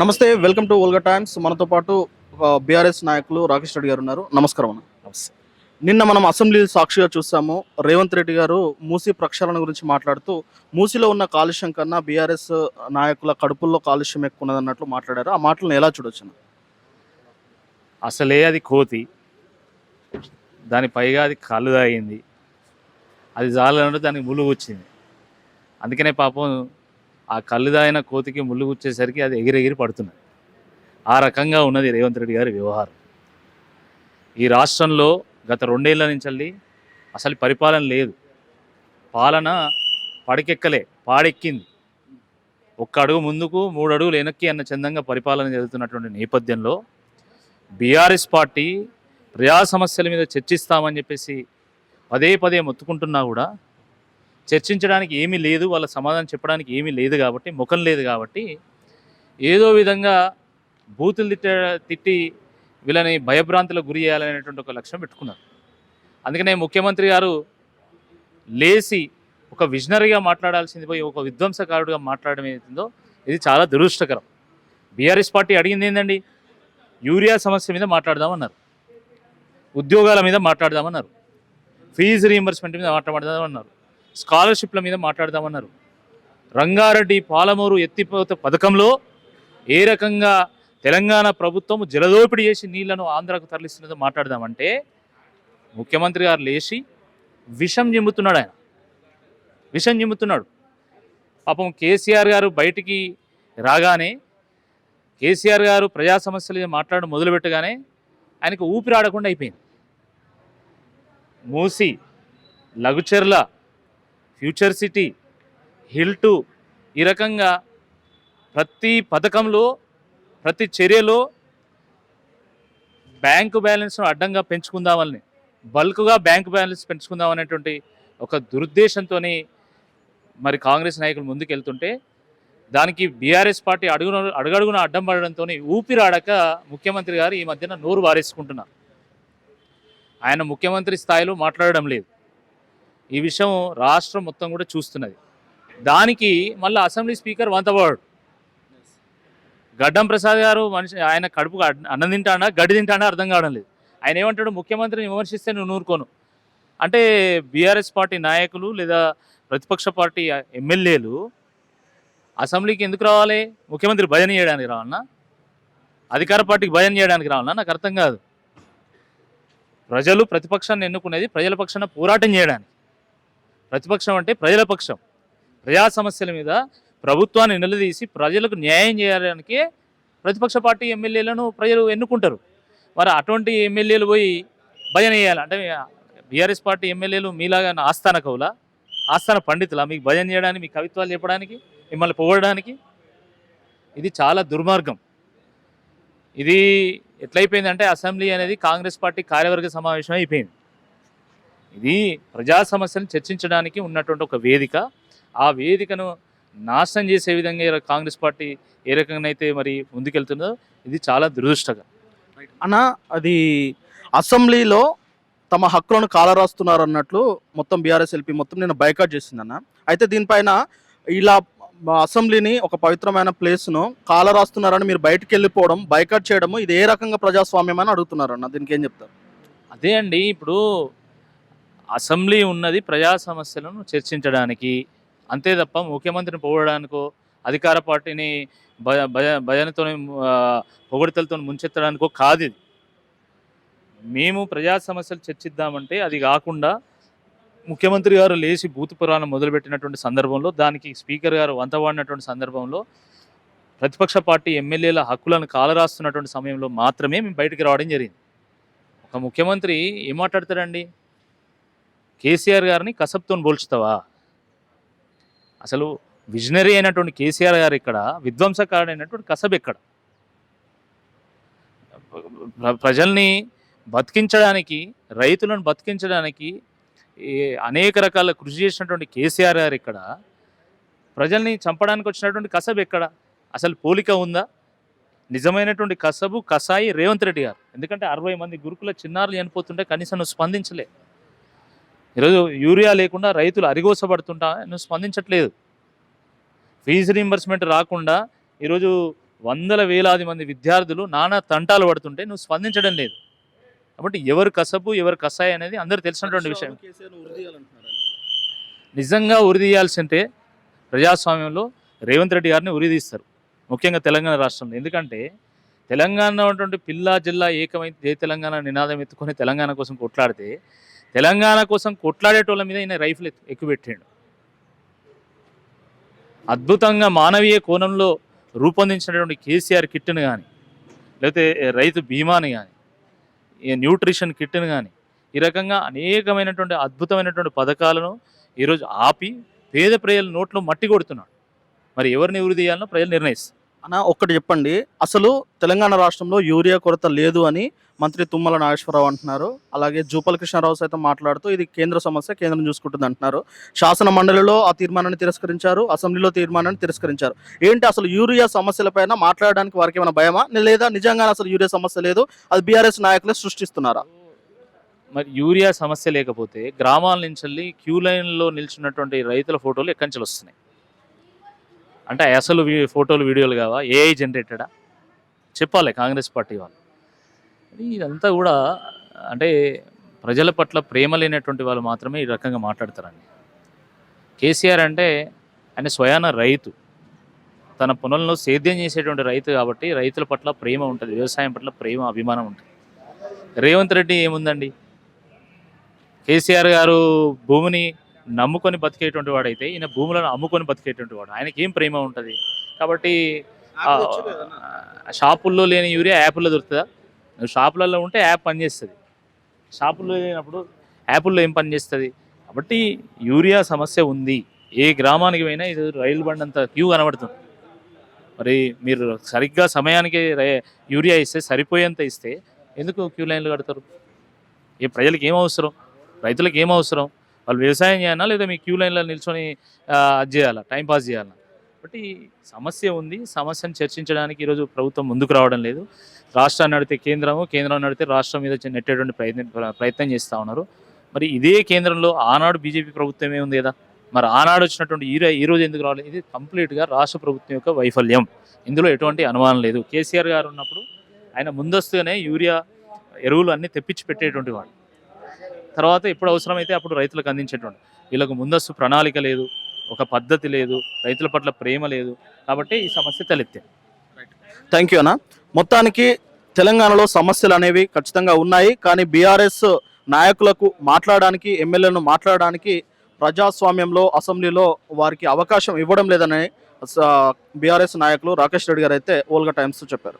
నమస్తే welcome to Olga times. మనతో పాటు బీఆర్ఎస్ నాయకులు రాకేష్ రెడ్డి గారు ఉన్నారు. నమస్కారం అన్న. నిన్న మనం అసెంబ్లీ సాక్షిగా చూసాము. రేవంత్ రెడ్డి గారు మూసీ ప్రక్షాళన గురించి మాట్లాడుతూ మూసీలో ఉన్న కాలుష్యం కన్నా బీఆర్ఎస్ నాయకుల కడుపుల్లో కాలుష్యం ఎక్కువ ఉన్నదన్నట్లు మాట్లాడారు. ఆ మాటలను ఎలా చూడొచ్చు? అసలే అది కోతి. దాని పైగా అది కళ్ళు తాగింది అది జాలంటే దానికి ముళ్ళు వచ్చింది. అందుకనే పాపం ఆ కళ్ళుదాయిన కోతికి ముళ్ళు గుచ్చేసరికి అది ఎగిరెగిరి పడుతున్నది. ఆ రకంగా ఉన్నది రేవంత్ రెడ్డి గారి వ్యవహారం. ఈ రాష్ట్రంలో గత రెండేళ్ళ నుంచి వెళ్ళి అసలు పరిపాలన లేదు. పాలన పడకెక్కలే పాడెక్కింది. ఒక్క అడుగు ముందుకు మూడు అడుగులు వెనక్కి అన్న చందంగా పరిపాలన జరుగుతున్నటువంటి నేపథ్యంలో బీఆర్ఎస్ పార్టీ ప్రజా సమస్యల మీద చర్చిస్తామని చెప్పేసి పదే పదే మొత్తుకుంటున్నా కూడా చర్చించడానికి ఏమీ లేదు వాళ్ళ సమాధానం చెప్పడానికి ఏమీ లేదు కాబట్టి ముఖం లేదు కాబట్టి ఏదో విధంగా బూతులు తిట్ట తిట్టి వీళ్ళని భయభ్రాంతులకు గురి చేయాలనేటువంటి ఒక లక్ష్యం పెట్టుకున్నారు. అందుకనే ముఖ్యమంత్రి గారు లేచి ఒక విజనరీగా మాట్లాడాల్సింది పోయి ఒక విధ్వంసకారుడిగా మాట్లాడడం ఏదైతుందో ఇది చాలా దురదృష్టకరం. బీఆర్ఎస్ పార్టీ అడిగింది ఏంటండి యూరియా సమస్య మీద మాట్లాడదామన్నారు. ఉద్యోగాల మీద మాట్లాడదామన్నారు. ఫీజు రీఎంబర్స్మెంట్ మీద మాట్లాడదామన్నారు. స్కాలర్షిప్ల మీద మాట్లాడదామన్నారు. రంగారెడ్డి పాలమూరు ఎత్తిపోత పథకంలో ఏ రకంగా తెలంగాణ ప్రభుత్వం జలదోపిడి చేసి నీళ్ళను ఆంధ్రాకు తరలిస్తున్నదో మాట్లాడదామంటే ముఖ్యమంత్రి గారు లేచి విషం జిమ్ముతున్నాడు ఆయన. విషం జిమ్ముతున్నాడు పాపం కేసీఆర్ గారు బయటికి రాగానే కేసీఆర్ గారు ప్రజా సమస్యల మీద మాట్లాడడం మొదలుపెట్టగానే ఆయనకు ఊపిరాడకుండా అయిపోయింది. Musi Lagacherla future city hill to ఈ రకంగా ప్రతి పథకంలో ప్రతి చర్యలో బ్యాంకు బ్యాలెన్స్ను అడ్డంగా పెంచుకుందామని బల్క్గా బ్యాంకు బ్యాలెన్స్ పెంచుకుందాం అనేటువంటి ఒక దురుద్దేశంతో మరి కాంగ్రెస్ నాయకులు ముందుకెళ్తుంటే దానికి బీఆర్ఎస్ పార్టీ అడుగున అడుగడుగున అడ్డం పడడంతో ఊపిరాడక ముఖ్యమంత్రి గారు ఈ మధ్యన నోరు వారేసుకుంటున్నారు. ఆయన ముఖ్యమంత్రి స్థాయిలో మాట్లాడడం లేదు. ఈ విషయం రాష్ట్రం మొత్తం కూడా చూస్తున్నది. దానికి మళ్ళీ అసెంబ్లీ స్పీకర్ వంతవాడు గడ్డం ప్రసాద్ గారు మనిషి ఆయన కడుపు అన్నం తింటాడా గడ్డి తింటాడా అర్థం కావడం లేదు. ఆయన ఏమంటాడు ముఖ్యమంత్రిని విమర్శిస్తే నువ్వు నూరుకోను. అంటే బీఆర్ఎస్ పార్టీ నాయకులు లేదా ప్రతిపక్ష పార్టీ ఎమ్మెల్యేలు అసెంబ్లీకి ఎందుకు రావాలి? ముఖ్యమంత్రి భజన చేయడానికి రావాలన్నా అధికార పార్టీకి భజన చేయడానికి రావాలన్నా నాకు అర్థం కాదు. ప్రజలు ప్రతిపక్షాన్ని ఎన్నుకునేది ప్రజల పక్షాన పోరాటం చేయడానికి. ప్రతిపక్షం అంటే ప్రజల పక్షం. ప్రజా సమస్యల మీద ప్రభుత్వాన్ని నిలదీసి ప్రజలకు న్యాయం చేయడానికి ప్రతిపక్ష పార్టీ ఎమ్మెల్యేలను ప్రజలు ఎన్నుకుంటారు. మరి అటువంటి ఎమ్మెల్యేలు పోయి భజన చేయాలి? అంటే బీఆర్ఎస్ పార్టీ ఎమ్మెల్యేలు మీలాగా ఆస్థాన కవుల? ఆస్థాన పండితులా? మీకు భజన చేయడానికి మీ కవిత్వాలు చెప్పడానికి మిమ్మల్ని పొగడడానికి? ఇది చాలా దుర్మార్గం. ఇది ఎట్లయిపోయిందంటే అసెంబ్లీ అనేది కాంగ్రెస్ పార్టీ కార్యవర్గ సమావేశం అయిపోయింది. ఇది ప్రజా సమస్యలను చర్చించడానికి ఉన్నటువంటి ఒక వేదిక. ఆ వేదికను నాశనం చేసే విధంగా కాంగ్రెస్ పార్టీ ఏ రకంగా అయితే మరి ముందుకెళ్తుందో ఇది చాలా దురదృష్టకరం. అన్న అది అసెంబ్లీలో తమ హక్కులను కాలరాస్తున్నారు అన్నట్లు మొత్తం బీఆర్ఎస్ ఎల్పీ మొత్తం నేను బైకాట్ చేసిందన్న. అయితే దీనిపైన ఇలా అసెంబ్లీని ఒక పవిత్రమైన ప్లేస్ను కాలరాస్తున్నారని మీరు బయటకు వెళ్ళిపోవడం బైకాట్ చేయడము ఇది ఏ రకంగా ప్రజాస్వామ్యం అని అడుగుతున్నారు అన్న దీనికి ఏం చెప్తారు? అదే అండి ఇప్పుడు అసెంబ్లీ ఉన్నది ప్రజా సమస్యలను చర్చించడానికి. అంతే తప్ప ముఖ్యమంత్రిని పొగడడానికో అధికార పార్టీని భయ భయ భజనతో పొగడతలతో ముంచెత్తడానికో కాదు ఇది. మేము ప్రజా సమస్యలు చర్చిద్దామంటే అది కాకుండా ముఖ్యమంత్రి గారు లేచి భూత పురాణం మొదలుపెట్టినటువంటి సందర్భంలో దానికి స్పీకర్ గారు వంతవాడినటువంటి సందర్భంలో ప్రతిపక్ష పార్టీ ఎమ్మెల్యేల హక్కులను కాలరాస్తున్నటువంటి సమయంలో మాత్రమే మేము బయటికి రావడం జరిగింది. ఒక ముఖ్యమంత్రి ఏం మాట్లాడతాడండి? కేసీఆర్ గారిని కసబ్తో పోల్చుతావా? అసలు విజనరీ అయినటువంటి కేసీఆర్ గారు ఇక్కడ విధ్వంసకారుడైనటువంటి కసబ్ ఎక్కడ? ప్రజల్ని బతికించడానికి రైతులను బతికించడానికి అనేక రకాల కృషి చేసినటువంటి కేసీఆర్ గారు ఇక్కడ. ప్రజల్ని చంపడానికి వచ్చినటువంటి కసబ్ ఎక్కడ? అసలు పోలిక ఉందా? నిజమైనటువంటి కసబు కసాయి రేవంత్ రెడ్డి గారు. ఎందుకంటే అరవై మంది గురుకుల చిన్నారులు చనిపోతుంటే కనీసం స్పందించలేదు స్పందించలే. ఈరోజు యూరియా లేకుండా రైతులు అరిగోసపడుతుంటా నువ్వు స్పందించట్లేదు. ఫీజు రీంబర్స్మెంట్ రాకుండా ఈరోజు వందల వేలాది మంది విద్యార్థులు నానా తంటాలు పడుతుంటే నువ్వు స్పందించడం లేదు. కాబట్టి ఎవరు కసబు ఎవరు కసాయి అనేది అందరూ తెలిసినటువంటి విషయం. నిజంగా ఉరిదీయాల్సింటే ప్రజాస్వామ్యంలో రేవంత్ రెడ్డి గారిని ఉరిదీస్తారు ముఖ్యంగా తెలంగాణ రాష్ట్రంలో. ఎందుకంటే తెలంగాణ ఉన్నటువంటి పిల్లా జిల్లా ఏకమై జై తెలంగాణ నినాదం ఎత్తుకొని తెలంగాణ కోసం కొట్లాడితే తెలంగాణ కోసం కొట్లాడేటోళ్ళ మీద ఈయన రైఫిల్ ఎత్తు- ఎక్కుపెట్టాడు. అద్భుతంగా మానవీయ కోణంలో రూపొందించినటువంటి కేసీఆర్ కిట్ను కానీ లేకపోతే రైతు బీమాని కానీ న్యూట్రిషన్ కిట్ను కానీ ఈ రకంగా అనేకమైనటువంటి అద్భుతమైనటువంటి పథకాలను ఈరోజు ఆపి పేద ప్రజల నోట్లో మట్టి కొడుతున్నాడు. మరి ఎవరిని ఎవరు తీయాలనో ప్రజలు నిర్ణయిస్తారు. అన్న ఒక్కటి చెప్పండి. అసలు తెలంగాణ రాష్ట్రంలో యూరియా కొరత లేదు అని మంత్రి తుమ్మల నాగేశ్వరరావు అంటున్నారు. అలాగే జూపల్ కృష్ణారావు సైతం మాట్లాడుతూ ఇది కేంద్ర సమస్య కేంద్రం చూసుకుంటుంది అంటున్నారు. శాసన మండలిలో ఆ తీర్మానాన్ని తిరస్కరించారు అసెంబ్లీలో తీర్మానాన్ని తిరస్కరించారు. ఏంటి అసలు యూరియా సమస్యలపైన మాట్లాడడానికి వారికి ఏమైనా భయమా? లేదా నిజంగా అసలు యూరియా సమస్య లేదు అది బీఆర్ఎస్ నాయకులే సృష్టిస్తున్నారా? మరి యూరియా సమస్య లేకపోతే గ్రామాల నుంచి వెళ్ళి క్యూ లైన్లో నిల్చున్నటువంటి రైతుల ఫోటోలు ఎక్కడి నుంచి వస్తున్నాయి? అంటే అసలు ఫోటోలు వీడియోలు కావా? ఏఐ జనరేటెడా చెప్పాలి కాంగ్రెస్ పార్టీ వాళ్ళు. ఇదంతా కూడా అంటే ప్రజల పట్ల ప్రేమ లేనటువంటి వాళ్ళు మాత్రమే ఈ రకంగా మాట్లాడతారండి. కేసీఆర్ అంటే ఆయన స్వయాన రైతు. తన పొలంలో సేద్యం చేసేటువంటి రైతు కాబట్టి రైతుల పట్ల ప్రేమ ఉంటుంది వ్యవసాయం పట్ల ప్రేమ అభిమానం ఉంటుంది. రేవంత్ రెడ్డి ఏముందండి? కేసీఆర్ గారు భూమిని నమ్ముకొని బతికేటువంటి వాడైతే ఈయన భూములను అమ్ముకొని బతికేటువంటి వాడు. ఆయనకి ఏం ప్రేమ ఉంటుంది? కాబట్టి షాపుల్లో లేని యూరియా యాప్ల్లో దొరుకుతుందా? నువ్వు షాపులలో ఉంటే యాప్ పనిచేస్తుంది షాపుల్లో లేనప్పుడు యాప్ల్లో ఏం పనిచేస్తుంది కాబట్టి యూరియా సమస్య ఉంది. ఏ గ్రామానికి పోయినా ఇది రైలు బండి అంత క్యూ కనబడుతుంది. మరి మీరు సరిగ్గా సమయానికి రై- యూరియా ఇస్తే సరిపోయేంత ఇస్తే ఎందుకు క్యూ లైన్లు కడతారు? ఏ ప్రజలకు ఏం అవసరం? రైతులకు ఏం అవసరం? వాళ్ళు వ్యవసాయం చేయాలా లేదా మీ క్యూ లైన్లో నిల్చొని అది చేయాలా? టైంపాస్ చేయాలా? కాబట్టి సమస్య ఉంది. సమస్యను చర్చించడానికి ఈరోజు ప్రభుత్వం ముందుకు రావడం లేదు. రాష్ట్రాన్ని నడితే కేంద్రము కేంద్రం నడితే రాష్ట్రం మీద నెట్టేటువంటి ప్రయత్నం ప్రయత్నం చేస్తూ ఉన్నారు. మరి ఇదే కేంద్రంలో ఆనాడు బీజేపీ ప్రభుత్వమే ఉంది కదా? మరి ఆనాడు వచ్చినటువంటి ఈ ఈరోజు ఈ రోజు ఎందుకు రావాలి ఇది కంప్లీట్గా రాష్ట్ర ప్రభుత్వం యొక్క వైఫల్యం. ఇందులో ఎటువంటి అనుమానం లేదు. కేసీఆర్ గారు ఉన్నప్పుడు ఆయన ముందస్తుగానే యూరియా ఎరువులు అన్నీ తెప్పించి పెట్టేటువంటి వాడు తర్వాత ఎప్పుడు అవసరమైతే అప్పుడు రైతులకు అందించేటువంటి వీళ్ళకు ముందస్తు ప్రణాళిక లేదు ఒక పద్ధతి లేదు రైతుల పట్ల ప్రేమ లేదు కాబట్టి ఈ సమస్య తలెత్తే థ్యాంక్ యూ అన్న. మొత్తానికి తెలంగాణలో సమస్యలు అనేవి ఖచ్చితంగా ఉన్నాయి. కానీ బీఆర్ఎస్ నాయకులకు మాట్లాడడానికి ఎమ్మెల్యేలను మాట్లాడడానికి ప్రజాస్వామ్యంలో అసెంబ్లీలో వారికి అవకాశం ఇవ్వడం లేదని బీఆర్ఎస్ నాయకులు రాకేష్ రెడ్డి గారు అయితే ఓల్గా టైమ్స్ చెప్పారు.